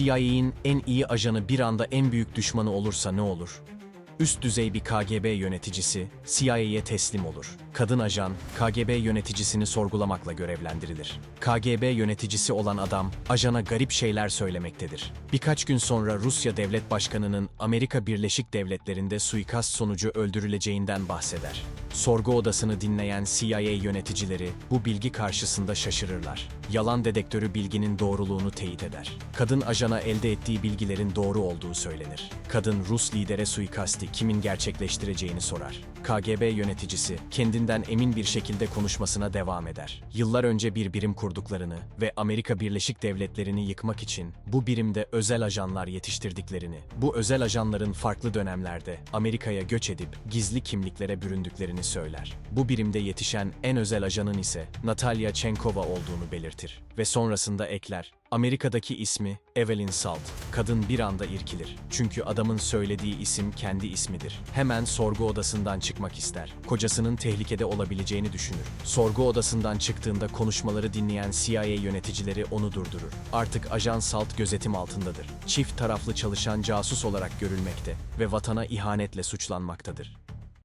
CIA'in en iyi ajanı bir anda en büyük düşmanı olursa ne olur? Üst düzey bir KGB yöneticisi CIA'ye teslim olur. Kadın ajan KGB yöneticisini sorgulamakla görevlendirilir. KGB yöneticisi olan adam ajana garip şeyler söylemektedir. Birkaç gün sonra Rusya Devlet Başkanı'nın Amerika Birleşik Devletleri'nde suikast sonucu öldürüleceğinden bahseder. Sorgu odasını dinleyen CIA yöneticileri bu bilgi karşısında şaşırırlar. Yalan dedektörü bilginin doğruluğunu teyit eder. Kadın ajana elde ettiği bilgilerin doğru olduğu söylenir. Kadın Rus lidere suikasti kimin gerçekleştireceğini sorar. KGB yöneticisi kendinden emin bir şekilde konuşmasına devam eder. Yıllar önce bir birim kurduklarını ve Amerika Birleşik Devletleri'ni yıkmak için bu birimde özel ajanlar yetiştirdiklerini, bu özel ajanların farklı dönemlerde Amerika'ya göç edip gizli kimliklere büründüklerini söyler. Bu birimde yetişen en özel ajanın ise Natalya Chenkova olduğunu belirtir ve sonrasında ekler. Amerika'daki ismi Evelyn Salt. Kadın bir anda irkilir. Çünkü adamın söylediği isim kendi ismidir. Hemen sorgu odasından çıkmak ister. Kocasının tehlikede olabileceğini düşünür. Sorgu odasından çıktığında konuşmaları dinleyen CIA yöneticileri onu durdurur. Artık ajan Salt gözetim altındadır. Çift taraflı çalışan casus olarak görülmekte ve vatana ihanetle suçlanmaktadır.